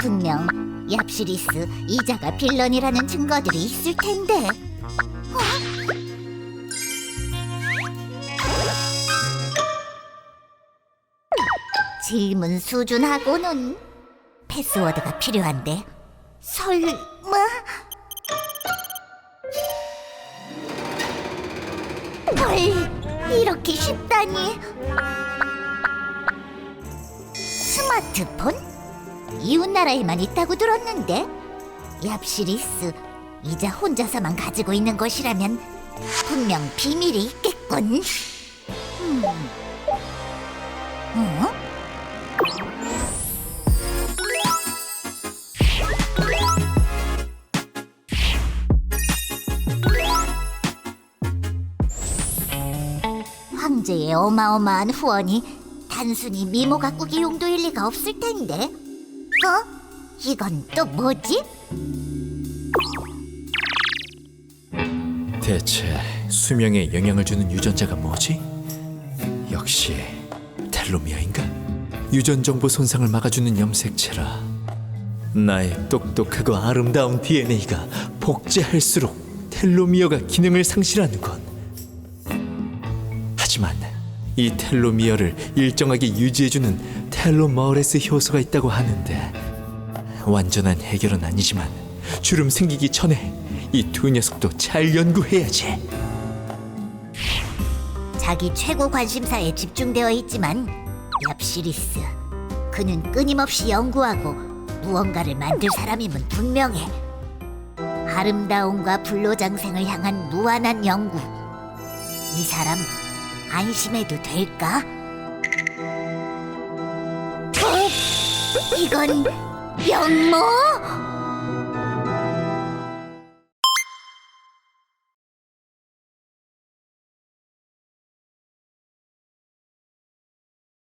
분명 얍시리스 이자가 빌런이라는 증거들이 있을 텐데. 어? 질문 수준하고는 패스워드가 필요한데 설마 헐 이렇게 쉽다니 스마트폰? 이웃나라에만 있다고 들었는데 얍시리스 이자 혼자서만 가지고 있는 것이라면 분명 비밀이 있겠군 음. 어? 황제의 어마어마한 후원이 단순히 미모 가꾸기 용도일 리가 없을 텐데. 어? 이건 또 뭐지? 대체 수명에 영향을 주는 유전자가 뭐지? 역시 텔로미어인가? 유전 정보 손상을 막아주는 염색체라. 나의 똑똑하고 아름다운 DNA가 복제할수록 텔로미어가 기능을 상실하는군. 이 텔로미어를 일정하게 유지해주는 텔로머레스 효소가 있다고 하는데 완전한 해결은 아니지만 주름 생기기 전에 이 두 녀석도 잘 연구해야지. 자기 최고 관심사에 집중되어 있지만 얍시리스 그는 끊임없이 연구하고 무언가를 만들 사람임은 분명해. 아름다움과 불로장생을 향한 무한한 연구. 이 사람 안심해도 될까? 어? 이건 영모?